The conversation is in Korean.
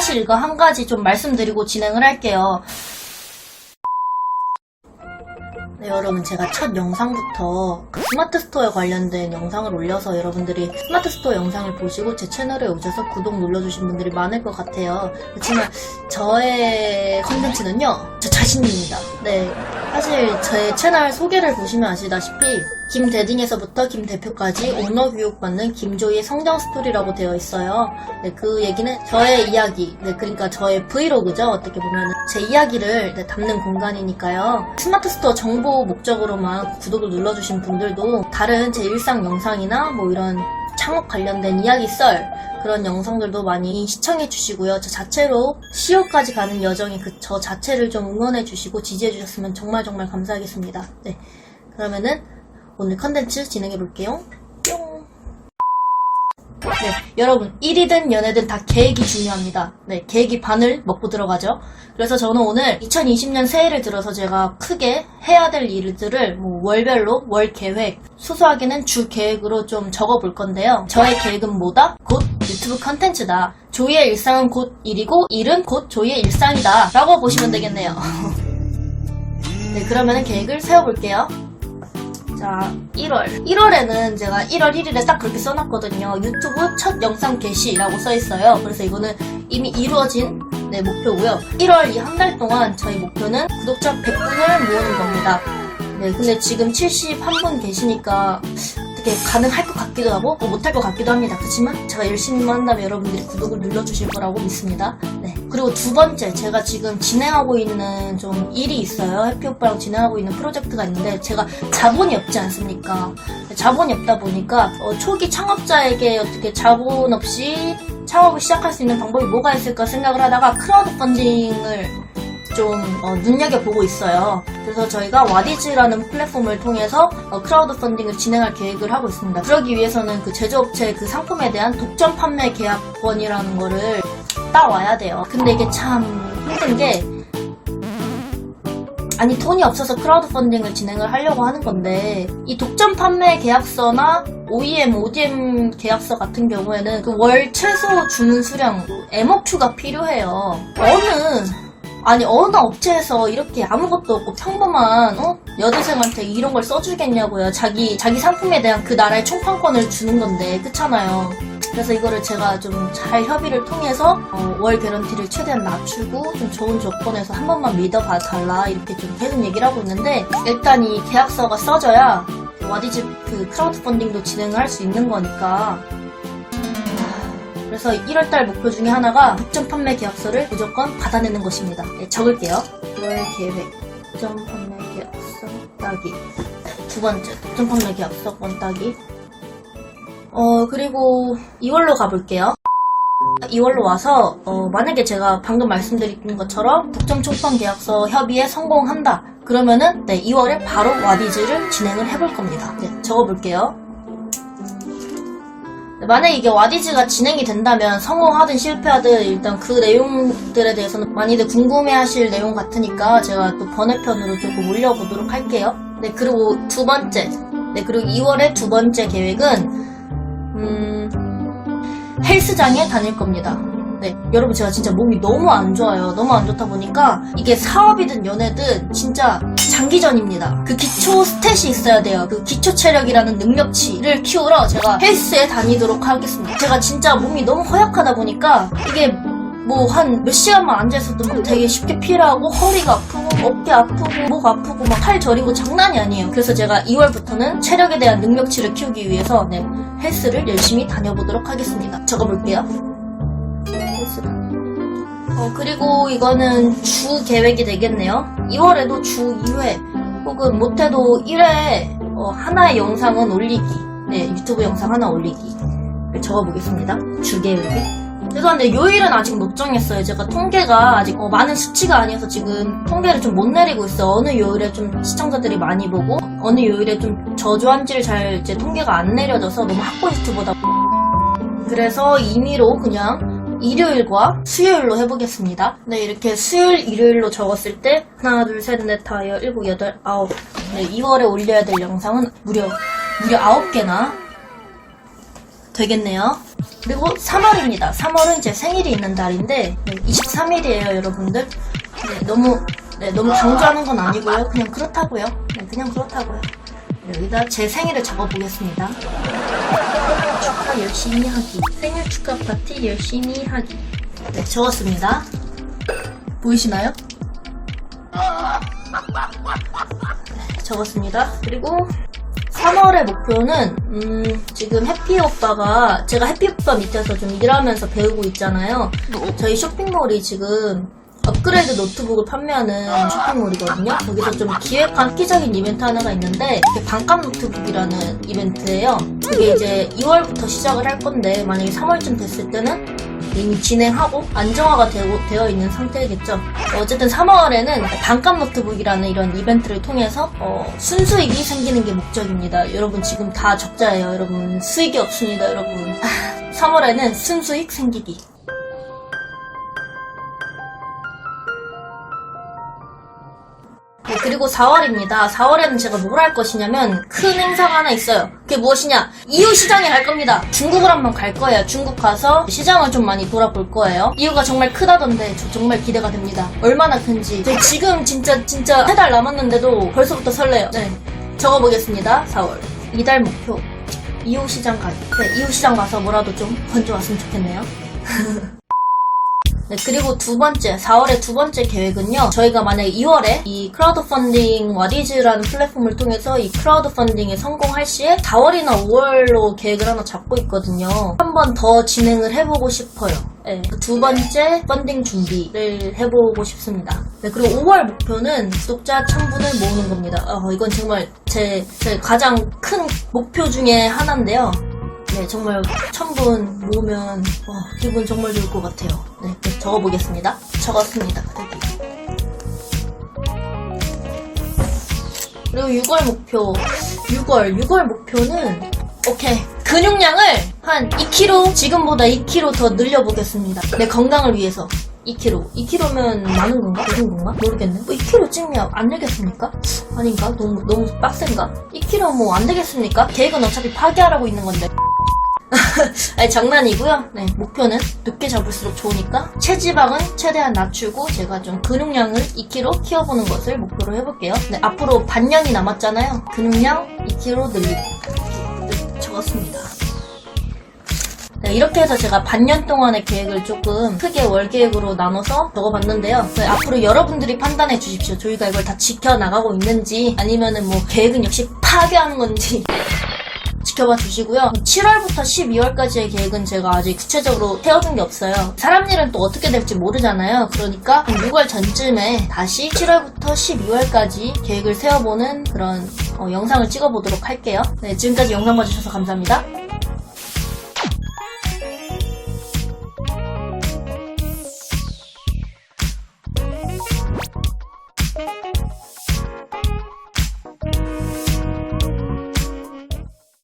사실 이거 한 가지 좀 말씀드리고 진행을 할게요. 네, 여러분 제가 첫 영상부터 그 스마트 스토어에 관련된 영상을 올려서 여러분들이 스마트 스토어 영상을 보시고 제 채널에 오셔서 구독 눌러주신 분들이 많을 것 같아요. 그렇지만 저의 컨텐츠는요, 저 자신입니다. 네, 사실 제 채널 소개를 보시면 아시다시피 김 대딩에서부터 김 대표까지 오너 교육받는 김조이의 성장 스토리라고 되어 있어요. 네, 그 얘기는 저의 이야기, 네, 그러니까 저의 브이로그죠. 어떻게 보면 제 이야기를 네, 담는 공간이니까요. 스마트 스토어 정보 목적으로만 구독을 눌러주신 분들도 다른 제 일상 영상이나 뭐 이런 창업 관련된 이야기 썰 그런 영상들도 많이 시청해 주시고요. 저 자체로 CEO까지 가는 여정이 그 저 자체를 좀 응원해 주시고 지지해 주셨으면 정말 정말 감사하겠습니다. 네. 그러면은 오늘 컨텐츠 진행해 볼게요. 뿅. 네, 여러분, 일이든 연애든 다 계획이 중요합니다. 네, 계획이 반을 먹고 들어가죠. 그래서 저는 오늘 2020년 새해를 들어서 제가 크게 해야 될 일들을 뭐 월별로 월 계획, 수수하게는 주 계획으로 좀 적어 볼 건데요. 저의 계획은 뭐다? 곧 유튜브 컨텐츠다. 조이의 일상은 곧 일이고, 일은 곧 조이의 일상이다. 라고 보시면 되겠네요. 네, 그러면은 계획을 세워볼게요. 자, 1월. 1월에는 제가 1월 1일에 딱 그렇게 써놨거든요. 유튜브 첫 영상 게시라고 써있어요. 그래서 이거는 이미 이루어진 네, 목표고요. 1월 이 한 달 동안 저희 목표는 구독자 100분을 모으는 겁니다. 네, 근데 지금 71분 계시니까 어떻게 가능할 것 같기도 하고 뭐 못할 것 같기도 합니다. 그렇지만 제가 열심히만 한다면 여러분들이 구독을 눌러주실 거라고 믿습니다. 네. 그리고 두 번째 제가 지금 진행하고 있는 좀 일이 있어요. 해피 오빠랑 진행하고 있는 프로젝트가 있는데 제가 자본이 없지 않습니까? 자본이 없다 보니까 어, 초기 창업자에게 어떻게 자본 없이 창업을 시작할 수 있는 방법이 뭐가 있을까 생각을 하다가 크라우드 펀딩을 좀 어, 눈여겨보고 있어요. 그래서 저희가 와디즈라는 플랫폼을 통해서 어, 크라우드 펀딩을 진행할 계획을 하고 있습니다. 그러기 위해서는 그 제조업체 그 상품에 대한 독점 판매 계약권이라는 거를 따와야 돼요. 근데 이게 참 힘든 게 아니 돈이 없어서 크라우드 펀딩을 진행을 하려고 하는 건데 이 독점 판매 계약서나 OEM, ODM 계약서 같은 경우에는 그 월 최소 주문 수량 MOQ가 필요해요. 어느 아니 어느 업체에서 이렇게 아무것도 없고 평범한 어? 여대생한테 이런 걸 써주겠냐고요. 자기 자기 상품에 대한 그 나라의 총판권을 주는 건데 그렇잖아요. 그래서 이거를 제가 좀 잘 협의를 통해서 어, 월 개런티를 최대한 낮추고 좀 좋은 조건에서 한 번만 믿어봐 달라 이렇게 좀 계속 얘기를 하고 있는데 일단 이 계약서가 써져야 와디즈 그 크라우드 펀딩도 진행을 할 수 있는 거니까 그래서 1월달 목표 중에 하나가 독점 판매 계약서를 무조건 받아내는 것입니다. 네, 적을게요. 월 계획, 독점 판매 계약서 따기. 두 번째, 독점 판매 계약서권 따기. 어, 그리고 2월로 가볼게요. 2월로 와서 어, 만약에 제가 방금 말씀드린 것처럼 독점 총판 계약서 협의에 성공한다. 그러면은 네, 2월에 바로 와디즈를 진행을 해볼 겁니다. 네, 적어볼게요. 네, 만약에 이게 와디즈가 진행이 된다면 성공하든 실패하든 일단 그 내용들에 대해서는 많이들 궁금해하실 내용 같으니까 제가 또 번외편으로 조금 올려보도록 할게요. 네 그리고 두 번째, 네 그리고 2월의 두 번째 계획은 음 헬스장에 다닐 겁니다. 네, 여러분 제가 진짜 몸이 너무 안 좋아요. 너무 안 좋다 보니까 이게 사업이든 연애든 진짜 장기전입니다. 그 기초 스탯이 있어야 돼요. 그 기초 체력이라는 능력치를 키우러 제가 헬스에 다니도록 하겠습니다. 제가 진짜 몸이 너무 허약하다 보니까 이게 뭐한몇 시간만 앉아있어도 막 되게 쉽게 피라고 허리가 아프고 어깨 아프고 목 아프고 막 팔 저리고 장난이 아니에요. 그래서 제가 2월부터는 체력에 대한 능력치를 키우기 위해서 네, 헬스를 열심히 다녀보도록 하겠습니다. 적어볼게요. 헬스를. 어, 그리고 이거는 주 계획이 되겠네요. 2월에도 주 2회 혹은 못해도 1회 어, 하나의 영상은 올리기. 네, 유튜브 영상 하나 올리기. 적어보겠습니다. 주 계획이. 죄송한데 요일은 아직 못 정했어요. 제가 통계가 아직 어, 많은 수치가 아니어서 지금 통계를 좀 못 내리고 있어요. 어느 요일에 좀 시청자들이 많이 보고 어느 요일에 좀 저주한지를 잘 이제 통계가 안 내려져서 너무 학고리스트보다 그래서 임의로 그냥 일요일과 수요일로 해보겠습니다. 네, 이렇게 수요일, 일요일로 적었을 때 하나, 둘, 셋, 넷, 다, 여, 일곱, 여덟, 아홉. 네, 2월에 올려야 될 영상은 무려 무려 아홉 개나 되겠네요. 그리고 3월입니다. 3월은 제 생일이 있는 달인데 23일이에요, 여러분들. 네, 너무 네, 너무 강조하는 건 아니고요. 그냥 그렇다고요. 네, 그냥 그렇다고요. 여기다 제 생일을 적어보겠습니다. 축하 열심히 하기. 생일 축하 파티 열심히 하기. 네, 적었습니다. 보이시나요? 네, 적었습니다. 그리고 3월의 목표는 음, 지금 해피 오빠가 제가 해피 오빠 밑에서 좀 일하면서 배우고 있잖아요. 저희 쇼핑몰이 지금 업그레이드 노트북을 판매하는 쇼핑몰이거든요. 거기서 좀 기획한 획기적인 이벤트 하나가 있는데 반값 노트북이라는 이벤트예요. 그게 이제 2월부터 시작을 할 건데 만약에 3월쯤 됐을 때는 이미 진행하고 안정화가 되어 있는 상태겠죠. 어쨌든 3월에는 반값 노트북이라는 이런 이벤트를 통해서 어, 순수익이 생기는 게 목적입니다. 여러분 지금 다 적자예요. 여러분 수익이 없습니다. 여러분. 아, 3월에는 순수익 생기기. 네, 그리고 4월입니다. 4월에는 제가 뭘 할 것이냐면 큰 행사가 하나 있어요. 그게 무엇이냐? 이웃 시장에 갈 겁니다. 중국을 한번 갈 거예요. 중국 가서 시장을 좀 많이 돌아볼 거예요. 이유가 정말 크다던데 저 정말 기대가 됩니다. 얼마나 큰지. 저 지금 진짜 진짜 세 달 남았는데도 벌써부터 설레요. 네, 적어보겠습니다. 4월. 이달 목표. 이웃 시장 가기. 네, 이웃 시장 가서 뭐라도 좀 건져왔으면 좋겠네요. 네, 그리고 두 번째, 4월의 두 번째 계획은요. 저희가 만약에 2월에 이 크라우드 펀딩 와디즈라는 플랫폼을 통해서 이 크라우드 펀딩에 성공할 시에 4월이나 5월로 계획을 하나 잡고 있거든요. 한 번 더 진행을 해보고 싶어요. 네, 그두 번째 펀딩 준비를 해보고 싶습니다. 네, 그리고 5월 목표는 구독자 1000분을 모으는 겁니다. 어, 이건 정말 제, 제 가장 큰 목표 중에 하나인데요. 네, 정말 천분 모으면 와, 기분 정말 좋을 것 같아요. 네, 네, 적어보겠습니다. 적었습니다. 여기. 그리고 6월 목표. 6월, 6월 목표는 오케이. 근육량을 한 2kg, 지금보다 2kg 더 늘려보겠습니다. 내 건강을 위해서. 2kg. 2kg면 많은 건가? 적은 건가? 모르겠네. 뭐 2kg 찌면 안 되겠습니까? 아닌가? 너무, 너무 빡센가? 2kg 뭐 안 되겠습니까? 계획은 어차피 파기하라고 있는 건데. 아니, 장난이고요. 네, 목표는 늦게 잡을수록 좋으니까 체지방은 최대한 낮추고 제가 좀 근육량을 2kg 키워보는 것을 목표로 해볼게요. 네, 앞으로 반년이 남았잖아요. 근육량 2kg 늘리고 네, 적었습니다. 네, 이렇게 해서 제가 반년 동안의 계획을 조금 크게 월 계획으로 나눠서 적어봤는데요. 네, 앞으로 여러분들이 판단해 주십시오. 저희가 이걸 다 지켜나가고 있는지 아니면은 뭐 계획은 역시 파괴하는 건지 지켜봐 주시고요. 7월부터 12월까지의 계획은 제가 아직 구체적으로 세워둔 게 없어요. 사람 일은 또 어떻게 될지 모르잖아요. 그러니까 6월 전쯤에 다시 7월부터 12월까지 계획을 세워보는 그런 어, 영상을 찍어보도록 할게요. 네, 지금까지 영상 봐주셔서 감사합니다.